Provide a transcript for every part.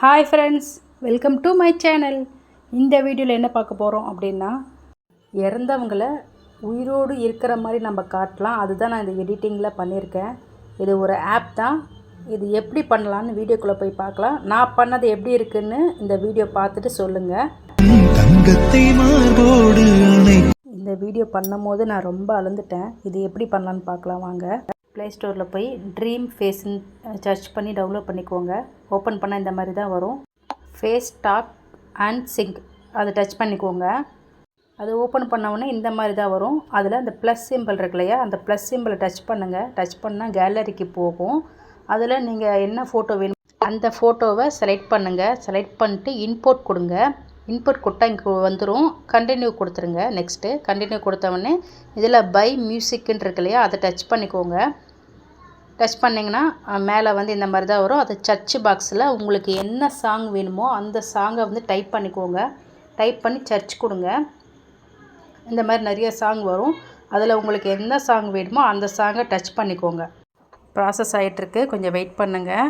Hi friends welcome to my channel இந்த வீடியோவில் என்ன பார்க்க போகிறோம் அப்படின்னா இறந்தவங்களை உயிரோடு இருக்கிற மாதிரி நம்ம காட்டலாம். அதுதான் நான் இந்த எடிட்டிங்கில் பண்ணியிருக்கேன். இது ஒரு ஆப் தான். இது எப்படி பண்ணலான்னு வீடியோக்குள்ளே போய் பார்க்கலாம். நான் பண்ணது எப்படி இருக்குன்னு இந்த வீடியோ பார்த்துட்டு சொல்லுங்கள் இந்த வீடியோ பண்ணும்போது நான் ரொம்ப அழுந்துட்டேன். இது எப்படி பண்ணலான்னு பார்க்கலாம் வாங்க. ப்ளே ஸ்டோரில் போய் ட்ரீம் ஃபேஸ்ன்னு சர்ச் பண்ணி டவுன்லோட் பண்ணிக்கோங்க. ஓப்பன் பண்ணால் இந்த மாதிரி தான் வரும். ஃபேஸ் டாக் அண்ட் சிங்க் அதை டச் பண்ணிக்கோங்க. அது ஓப்பன் பண்ணவுடனே இந்த மாதிரி தான் வரும். அதில் அந்த ப்ளஸ் சிம்பிள் இருக்கு இல்லையா அந்த ப்ளஸ் சிம்பிளை டச் பண்ணுங்கள் டச் பண்ணால் கேலரிக்கு போகும். அதில் நீங்கள் என்ன ஃபோட்டோ வேணும் அந்த ஃபோட்டோவை செலக்ட் பண்ணுங்கள் செலக்ட் பண்ணிட்டு இன்போர்ட் கொடுங்க. இன்புட் கொடுத்தா இங்கே வந்துடும் கண்டினியூ கொடுத்துருங்க. நெக்ஸ்ட்டு கண்டினியூ கொடுத்தவொடனே இதில் பை மியூசிக்குன்னு இருக்கு இல்லையா அதை டச் பண்ணிக்கோங்க. டச் பண்ணிங்கன்னா மேலே வந்து இந்த மாதிரி தான் வரும். அது சர்ச் பாக்ஸில் உங்களுக்கு என்ன சாங் வேணுமோ அந்த சாங்கை வந்து டைப் பண்ணிக்கோங்க. டைப் பண்ணி சர்ச் கொடுங்க. இந்த மாதிரி நிறைய சாங் வரும். அதில் உங்களுக்கு என்ன சாங் வேணுமோ அந்த சாங்கை டச் பண்ணிக்கோங்க. ப்ராசஸ் ஆகிட்டுருக்கு கொஞ்சம் வெயிட் பண்ணுங்கள்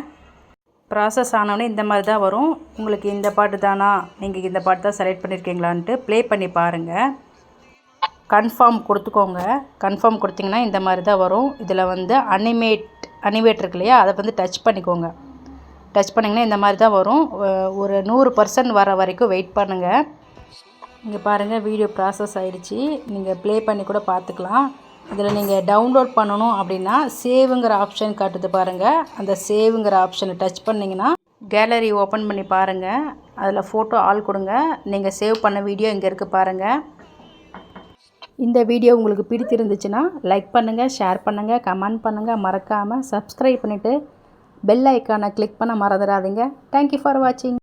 ப்ராசஸ் ஆனோடனே இந்த மாதிரி தான் வரும். உங்களுக்கு இந்த பாட்டு தானா? நீங்கள் இந்த பாட்டு தான் செலக்ட் பண்ணியிருக்கீங்களான்ட்டு ப்ளே பண்ணி பாருங்கள் கன்ஃபார்ம் கொடுத்துக்கோங்க. கன்ஃபார்ம் கொடுத்தீங்கன்னா இந்த மாதிரி தான் வரும். இதில் வந்து அனிமேட் அனிமேட் இருக்கு இல்லையா? அதை வந்து டச் பண்ணிக்கோங்க. டச் பண்ணிங்கன்னா இந்த மாதிரி தான் வரும். ஒரு நூறு பர்சன்ட் வர வரைக்கும் வெயிட் பண்ணுங்கள் இங்கே பாருங்கள் வீடியோ ப்ராசஸ் ஆகிடுச்சி நீங்கள் ப்ளே பண்ணி கூட பார்த்துக்கலாம். இதில் நீங்கள் டவுன்லோட் பண்ணணும் அப்படின்னா சேவுங்கிற ஆப்ஷன் காட்டுது பாருங்கள் அந்த சேவுங்கிற ஆப்ஷனை டச் பண்ணிங்கன்னா கேலரி ஓப்பன் பண்ணி பாருங்கள் அதில் ஃபோட்டோ ஆள் கொடுங்க. நீங்கள் சேவ் பண்ண வீடியோ இங்கே இருக்குது பாருங்கள் இந்த வீடியோ உங்களுக்கு பிடித்திருந்துச்சுன்னா லைக் பண்ணுங்கள் ஷேர் பண்ணுங்கள் கமெண்ட் பண்ணுங்கள் மறக்காமல் சப்ஸ்கிரைப் பண்ணிவிட்டு பெல் ஐக்கானை கிளிக் பண்ண மறந்துடாதீங்க. தேங்க்யூ ஃபார் வாட்சிங்